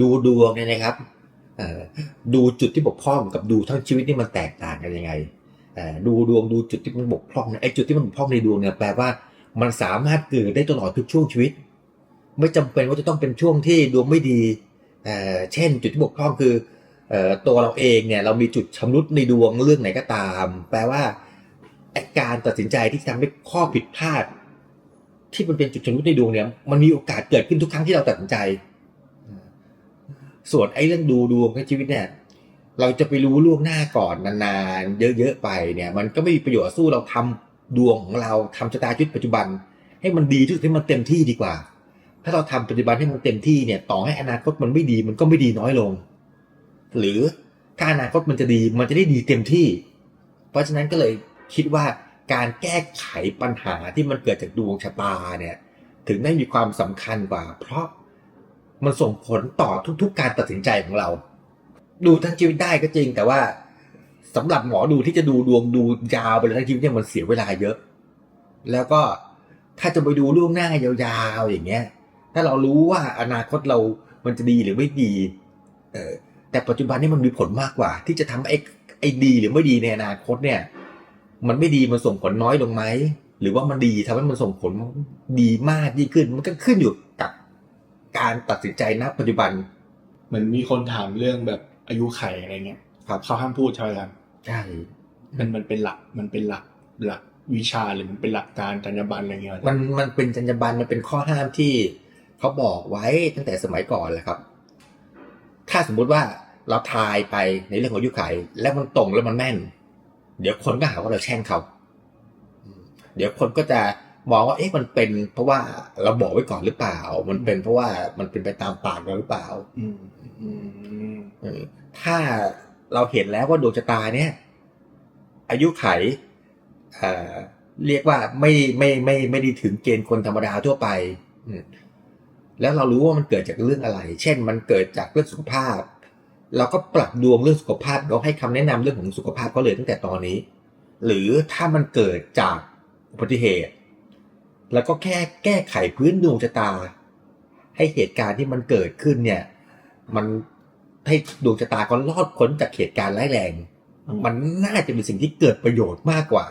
ดูดวงเนี่ยนะครับดูจุดที่บกพร่องกับดูทั้งชีวิตนี่มันแตกต่างกันยังไงดูดวงดูจุดที่มันบกพร่องเนี่ยไอ้จุดที่มันบกพร่องในดวงเนี่ยแปลว่ามันสามารถเกิดได้ตลอดทุกช่วงชีวิต ไม่จำเป็นว่าจะต้องเป็นช่วงที่ดวงไม่ดีเช่น จุดที่บกพร่องคือตัวเราเองเนี่ยเรามีจุดชำรุดในดวงเรื่องไหนก็ตาม แปลว่าการตัดสินใจที่ทำให้ข้อผิดพลาด ที่มันเป็นจุดชำรุดในดวงเนี่ยมันมีโอกาสเกิดขึ้นทุกครั้งที่เราตัดสินใจ ส่วนไอ้เรื่องดูดวงในชีวิตเนี่ยเราจะไปรู้ล่วงหน้าก่อนนานๆเยอะๆไปเนี่ย มันก็ไม่มีประโยชน์สู้เราทำดวงของเราทำชะตาชีวิตปัจจุบัน ให้มันดีที่สุดให้มันเต็มที่ดีกว่า ถ้าเราทำปัจจุบันให้มันเต็มที่เนี่ย ต่อให้อนาคตมันไม่ดีมันก็ไม่ดีน้อยลง หรือถ้าอนาคตมันจะดีมันจะได้ดีเต็มที่ เพราะฉะนั้นก็เลยคิดว่าการแก้ไขปัญหาที่มันเกิดจากดวงชะตาเนี่ย ถึงได้มีความสำคัญกว่า เพราะ มันส่งผลต่อทุก ๆ การตัดสินใจของเรา ดูทั้งชีวิตได้ก็จริง แต่ว่าสำหรับหมอดูที่จะดูดวงดูยาวไปเลยทั้งชีวิตเนี่ยมันเสียเวลาเยอะ แล้วก็ถ้าจะไปดูล่วงหน้ายาวๆอย่างเงี้ย ถ้าเรารู้ว่าอนาคตเรามันจะดีหรือไม่ดี เออแต่ปัจจุบันนี่มันมีผลมากกว่า ที่จะทำให้ไอ้ไอ้ดีหรือไม่ดีในอนาคตเนี่ย มันไม่ดีมันส่งผลน้อยลงไหมหรือว่ามันดีทำให้มันส่งผลดีมากยิ่งขึ้น มันก็ขึ้นอยู่กับ การตัดสินใจณปัจจุบัน เหมือนมีคนถามเรื่องแบบอายุไขอะไรเงี้ยครับเขาห้ามพูดใช่ไหมครับใช่มันมันเป็นหลักมันเป็นหลักหลักวิชาหรือมันเป็นหลักการจรรยาบรรณอะไรเงี้ยมันมันเป็นจรรยาบรรณมันเป็นข้อห้ามที่เขาบอกไว้ตั้งแต่สมัยก่อนแหละครับ ถ้าสมมุติว่าเราทายไปในเรื่องของอายุไข แล้วมันตรงแล้วมันแม่น เดี๋ยวคนก็หาว่าเราแช่งเขาอืมเดี๋ยวคนก็จะ มองว่าเอ๊ะมันเป็นเพราะว่าเราบอกไว้ก่อนหรือเปล่า มันเป็นเพราะว่ามันเป็นไปตามปากเราหรือเปล่าถ้าเราเห็นแล้วว่าดวงชะตาเนี่ย อายุไขเรียกว่าไม่ไม่ไม่ไม่ได้ถึงเกณฑ์คนธรรมดาทั่วไปแล้วเรารู้ว่ามันเกิดจากเรื่องอะไร เช่น มันเกิดจากเรื่องสุขภาพ เราก็ปรับดวงเรื่องสุขภาพเราให้คำแนะนำเรื่องของสุขภาพเขาเลยตั้งแต่ตอนนี้ หรือถ้ามันเกิดจากอุบัติเหตุ แล้วก็แค่แก้ไขพื้นดวงชะตา ให้เหตุการณ์ที่มันเกิดขึ้นเนี่ย มันให้ดวงชะตาก็รอดพ้นจากเหตุการณ์ร้ายแรง มันน่าจะเป็นสิ่งที่เกิดประโยชน์มากกว่า